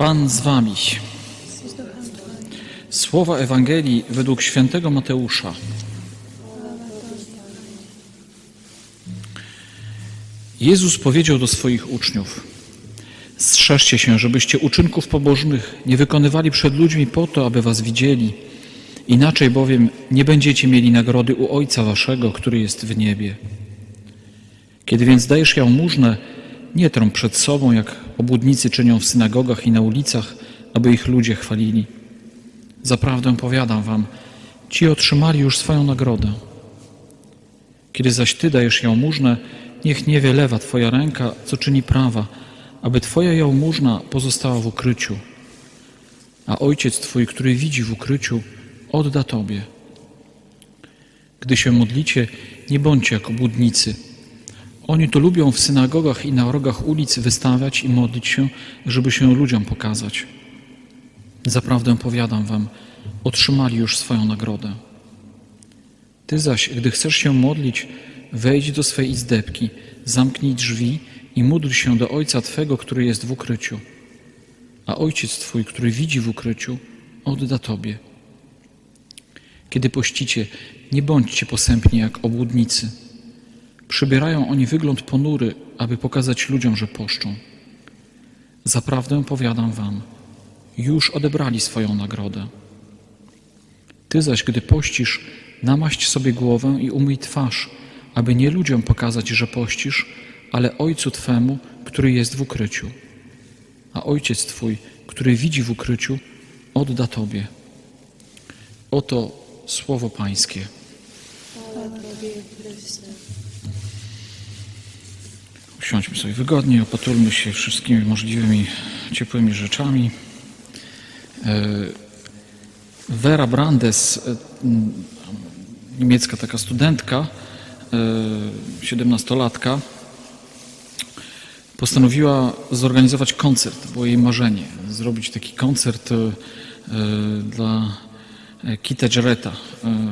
Pan z wami. Słowa Ewangelii według świętego Mateusza. Jezus powiedział do swoich uczniów: Strzeżcie się, żebyście uczynków pobożnych nie wykonywali przed ludźmi po to, aby was widzieli. Inaczej bowiem nie będziecie mieli nagrody u Ojca Waszego, który jest w niebie. Kiedy więc dajesz jałmużnę, nie trąb przed sobą, jak obłudnicy czynią w synagogach i na ulicach, aby ich ludzie chwalili. Zaprawdę powiadam wam, ci otrzymali już swoją nagrodę. Kiedy zaś ty dajesz jałmużnę, niech nie wie lewa twoja ręka, co czyni prawa, aby twoja jałmużna pozostała w ukryciu. A ojciec twój, który widzi w ukryciu, odda tobie. Gdy się modlicie, nie bądźcie jak obłudnicy. Oni to lubią w synagogach i na rogach ulic wystawiać i modlić się, żeby się ludziom pokazać. Zaprawdę powiadam wam, otrzymali już swoją nagrodę. Ty zaś, gdy chcesz się modlić, wejdź do swej izdebki, zamknij drzwi i módl się do Ojca Twego, który jest w ukryciu. A Ojciec Twój, który widzi w ukryciu, odda Tobie. Kiedy pościcie, nie bądźcie posępni jak obłudnicy. Przybierają oni wygląd ponury, aby pokazać ludziom, że poszczą. Zaprawdę powiadam wam, już odebrali swoją nagrodę. Ty zaś, gdy pościsz, namaść sobie głowę i umyj twarz, aby nie ludziom pokazać, że pościsz, ale Ojcu Twemu, który jest w ukryciu. A Ojciec Twój, który widzi w ukryciu, odda Tobie. Oto słowo Pańskie. Usiądźmy sobie wygodnie, opatulmy się wszystkimi możliwymi ciepłymi rzeczami. E, Vera Brandes, e, niemiecka taka studentka, e, siedemnastolatka, postanowiła zorganizować koncert. Było jej marzenie zrobić taki koncert dla Kita Jarretta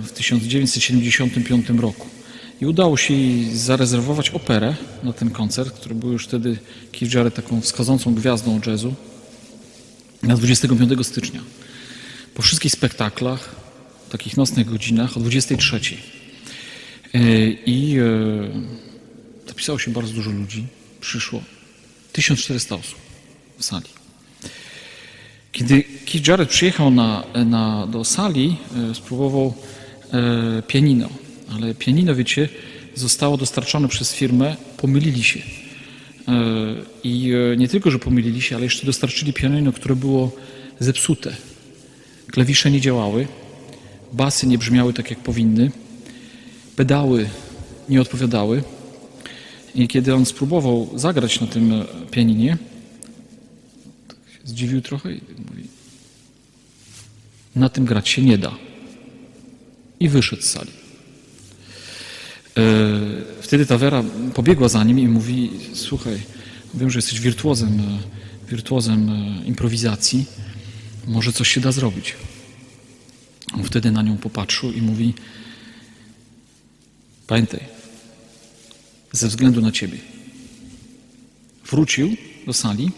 w 1975 roku. I udało się jej zarezerwować operę na ten koncert, który był już wtedy Keith Jarrett taką wschodzącą gwiazdą jazzu na 25 stycznia. Po wszystkich spektaklach, takich nocnych godzinach o 23. E, I e, zapisało się bardzo dużo ludzi. Przyszło 1400 osób w sali. Kiedy Keith Jarrett przyjechał na, na, do sali, e, spróbował pianino, ale pianino, wiecie, zostało dostarczone przez firmę, pomylili się. E, I e, nie tylko, że pomylili się, ale jeszcze dostarczyli pianino, które było zepsute. Klawisze nie działały, basy nie brzmiały tak, jak powinny, pedały nie odpowiadały. I kiedy on spróbował zagrać na tym e, pianinie, tak zdziwił trochę i mówi, na tym grać się nie da. I wyszedł z sali. E, Wtedy ta Wera pobiegła za nim i mówi, słuchaj, wiem, że jesteś wirtuozem, e, wirtuozem e, improwizacji, może coś się da zrobić. On wtedy na nią popatrzył i mówi, pamiętaj, ze względu na ciebie. Wrócił do sali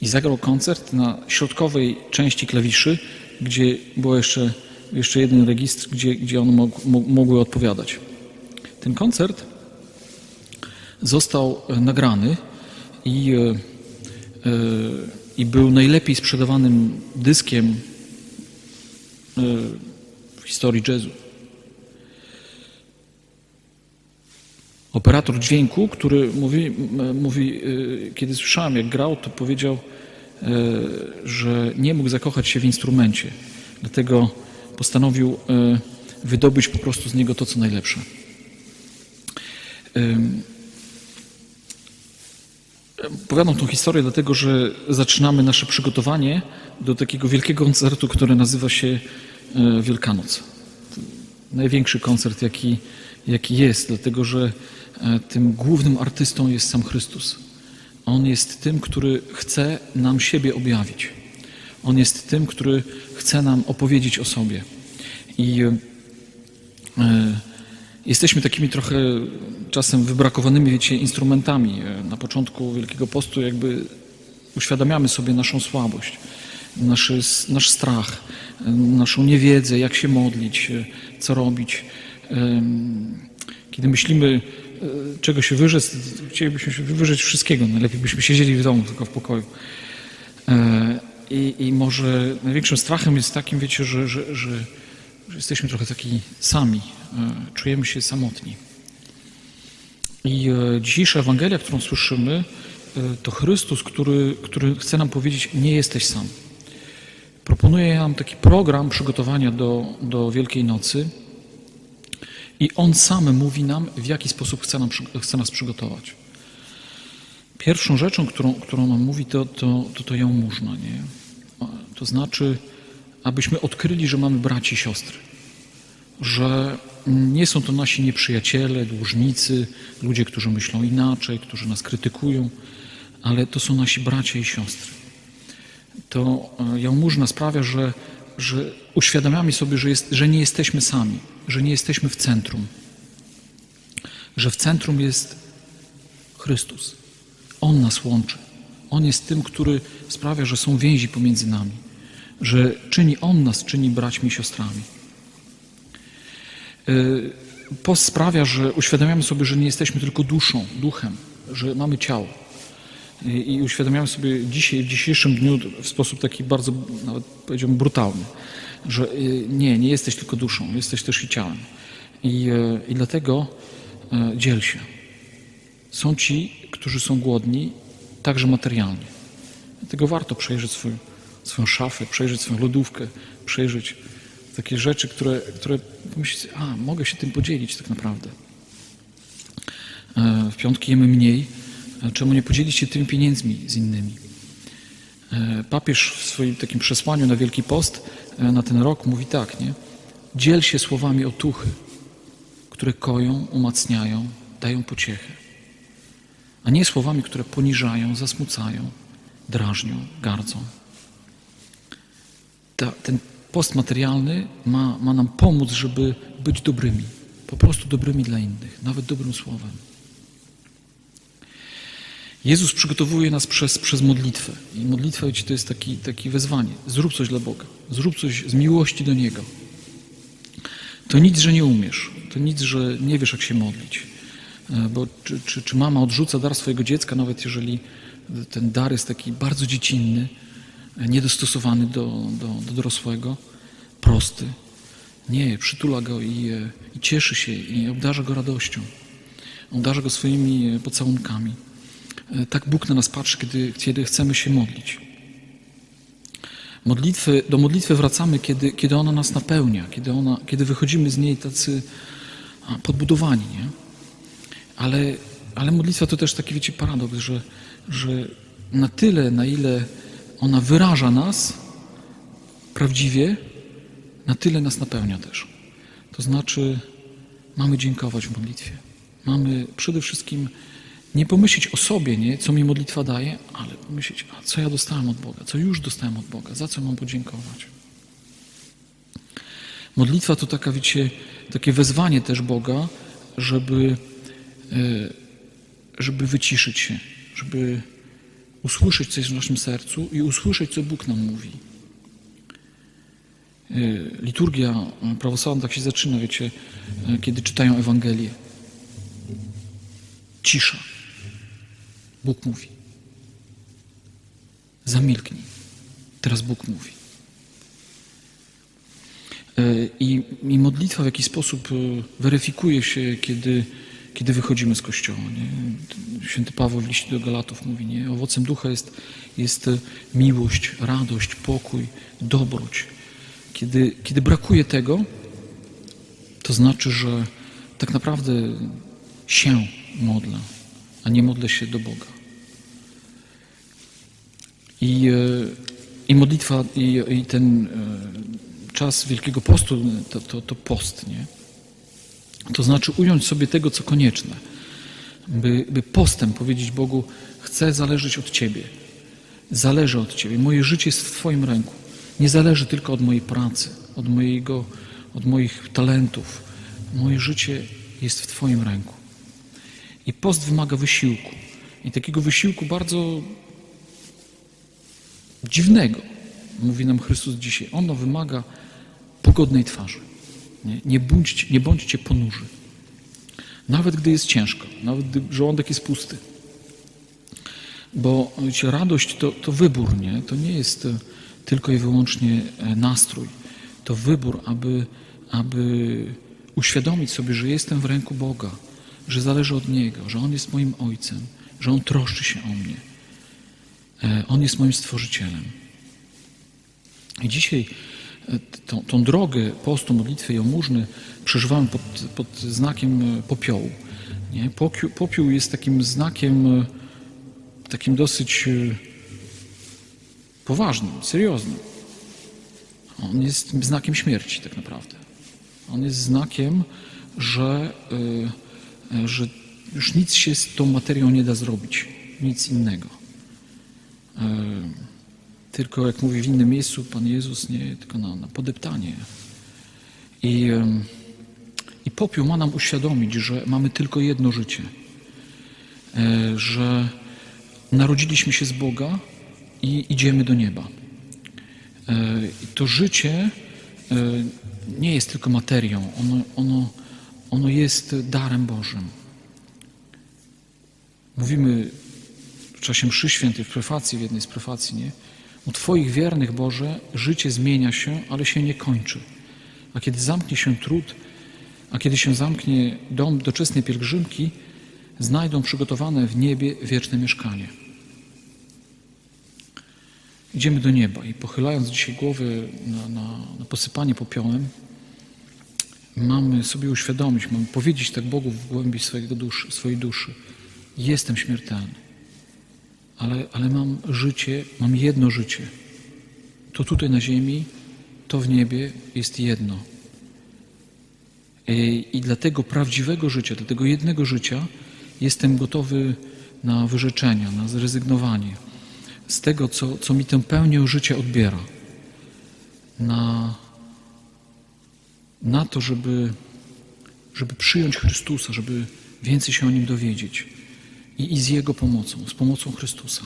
i zagrał koncert na środkowej części klawiszy, gdzie był jeszcze, jeszcze jeden registr, gdzie, gdzie one mog, mo- mogły odpowiadać. Ten koncert został e, nagrany i, e, e, i był najlepiej sprzedawanym dyskiem w historii jazzu. Operator dźwięku, który mówi, mówi, kiedy słyszałem jak grał, to powiedział, że nie mógł zakochać się w instrumencie. Dlatego postanowił y, wydobyć po prostu z niego to, co najlepsze. Ym, Opowiadam tą historię dlatego, że zaczynamy nasze przygotowanie do takiego wielkiego koncertu, który nazywa się e, Wielkanoc. Największy koncert, jaki, jaki jest, dlatego że e, tym głównym artystą jest sam Chrystus. On jest tym, który chce nam siebie objawić. On jest tym, który chce nam opowiedzieć o sobie. I e, jesteśmy takimi trochę czasem wybrakowanymi, wiecie, instrumentami. E, Na początku Wielkiego Postu jakby uświadamiamy sobie naszą słabość, nasz, nasz strach, naszą niewiedzę, jak się modlić, e, co robić. Kiedy myślimy, czego się wyrzec, chcielibyśmy się wyrzec wszystkiego. Najlepiej byśmy siedzieli w domu, tylko w pokoju. I, i może największym strachem jest takim, wiecie, że, że, że, że jesteśmy trochę taki sami, e, czujemy się samotni. I e, dzisiejsza Ewangelia, którą słyszymy, e, to Chrystus, który, który chce nam powiedzieć, nie jesteś sam. Proponuje nam taki program przygotowania do, do Wielkiej Nocy i On sam mówi nam, w jaki sposób chce, nam, chce nas przygotować. Pierwszą rzeczą, którą, którą nam mówi, to, to, to, to jałmużna, nie? To znaczy, abyśmy odkryli, że mamy braci i siostry. Że nie są to nasi nieprzyjaciele, dłużnicy, ludzie, którzy myślą inaczej, którzy nas krytykują, ale to są nasi bracia i siostry. To e, jałmużna sprawia, że, że uświadamiamy sobie, że, jest, że nie jesteśmy sami, że nie jesteśmy w centrum, że w centrum jest Chrystus. On nas łączy. On jest tym, który sprawia, że są więzi pomiędzy nami, że czyni On nas, czyni braćmi i siostrami. Y, Post sprawia, że uświadamiamy sobie, że nie jesteśmy tylko duszą, duchem, że mamy ciało. I i uświadamiamy sobie dzisiaj, w dzisiejszym dniu w sposób taki bardzo, nawet powiedziałbym, brutalny, że y, nie, nie jesteś tylko duszą, jesteś też i ciałem. I, i dlatego dziel się. Są ci, którzy są głodni, także materialnie. Dlatego warto przejrzeć swój, swoją szafę, przejrzeć swoją lodówkę, przejrzeć takie rzeczy, które, które pomyślicie, a mogę się tym podzielić tak naprawdę. E, W piątki jemy mniej, e, czemu nie podzielić się tymi pieniędzmi z innymi? E, Papież w swoim takim przesłaniu na Wielki Post na ten rok mówi tak, nie? Dziel się słowami otuchy, które koją, umacniają, dają pociechę, a nie słowami, które poniżają, zasmucają, drażnią, gardzą. Ta, ten post materialny ma, ma nam pomóc, żeby być dobrymi, po prostu dobrymi dla innych, nawet dobrym słowem. Jezus przygotowuje nas przez, przez modlitwę. I modlitwa, wiecie, to jest taki, takie wezwanie. Zrób coś dla Boga. Zrób coś z miłości do Niego. To nic, że nie umiesz. To nic, że nie wiesz, jak się modlić. E, Bo czy, czy, czy mama odrzuca dar swojego dziecka, nawet jeżeli ten dar jest taki bardzo dziecinny, niedostosowany do, do, do dorosłego, prosty. Nie, przytula go i, e, i cieszy się i obdarza go radością. Obdarza go swoimi e, pocałunkami. E, Tak Bóg na nas patrzy, kiedy, kiedy chcemy się modlić. Modlitwy, do modlitwy wracamy, kiedy, kiedy ona nas napełnia, kiedy, ona, kiedy wychodzimy z niej tacy podbudowani. Nie? Ale, ale modlitwa to też taki, wiecie, paradoks, że, że na tyle, na ile ona wyraża nas prawdziwie, na tyle nas napełnia też. To znaczy, mamy dziękować w modlitwie. Mamy przede wszystkim nie pomyśleć o sobie, nie, co mi modlitwa daje, ale pomyśleć, a co ja dostałem od Boga, co już dostałem od Boga, za co mam podziękować. Modlitwa to taka, wiecie, takie wezwanie też Boga, żeby, e, żeby wyciszyć się, żeby usłyszeć coś w naszym sercu i usłyszeć, co Bóg nam mówi. E, Liturgia prawosławna tak się zaczyna, wiecie, e, kiedy czytają Ewangelię. Cisza. Bóg mówi. Zamilknij. Teraz Bóg mówi. E, I, I modlitwa w jakiś sposób e, weryfikuje się, kiedy, kiedy wychodzimy z kościoła. Nie? Święty Paweł w liście do Galatów mówi, nie? owocem ducha jest, jest e, miłość, radość, pokój, dobroć. Kiedy, kiedy brakuje tego, to znaczy, że tak naprawdę się modlę, a nie modlę się do Boga. I, e, i modlitwa, i, i ten e, czas Wielkiego Postu to, to, to post, nie? To znaczy ująć sobie tego, co konieczne, by, by postem powiedzieć Bogu, chcę zależeć od Ciebie, zależy od Ciebie, moje życie jest w Twoim ręku, nie zależy tylko od mojej pracy, od, mojego, od moich talentów, moje życie jest w Twoim ręku. I post wymaga wysiłku. I takiego wysiłku bardzo dziwnego, mówi nam Chrystus dzisiaj. Ono wymaga pogodnej twarzy. Nie, nie, bądźcie, nie bądźcie ponurzy. Nawet gdy jest ciężko, nawet gdy żołądek jest pusty. Bo wiecie, radość to, to wybór, nie? To nie jest e, tylko i wyłącznie e, nastrój. To wybór, aby, aby uświadomić sobie, że jestem w ręku Boga, że zależy od Niego, że On jest moim Ojcem, że On troszczy się o mnie. E, On jest moim Stworzycielem. I dzisiaj tą, tą drogę postu, modlitwy i omurzny przeżywamy pod, pod znakiem popiołu. Nie? Popiół, popiół jest takim znakiem, takim dosyć e, poważnym, serioznym. On jest znakiem śmierci tak naprawdę. On jest znakiem, że, e, e, że już nic się z tą materią nie da zrobić, nic innego. Tylko, jak mówi w innym miejscu Pan Jezus, nie tylko na, na podeptanie. I, I popiół ma nam uświadomić, że mamy tylko jedno życie. E, Że narodziliśmy się z Boga i idziemy do nieba. E, I to życie e, nie jest tylko materią, ono, ono, ono jest darem Bożym. Mówimy w czasie mszy świętej, w prefacji, w jednej z prefacji, nie? U Twoich wiernych, Boże, życie zmienia się, ale się nie kończy. A kiedy zamknie się trud, a kiedy się zamknie dom doczesnej pielgrzymki, znajdą przygotowane w niebie wieczne mieszkanie. Idziemy do nieba i pochylając dzisiaj głowy na, na, na posypanie popiołem, mamy sobie uświadomić, mamy powiedzieć tak Bogu w głębi swojego duszy, swojej duszy. Jestem śmiertelny, ale, ale mam życie, mam jedno życie. To tutaj na ziemi, to w niebie jest jedno. I, I dla tego prawdziwego życia, dla tego jednego życia jestem gotowy na wyrzeczenia, na zrezygnowanie z tego, co, co mi tę pełnię życia odbiera. Na, na to, żeby, żeby przyjąć Chrystusa, żeby więcej się o Nim dowiedzieć. I, z Jego pomocą, z pomocą Chrystusa.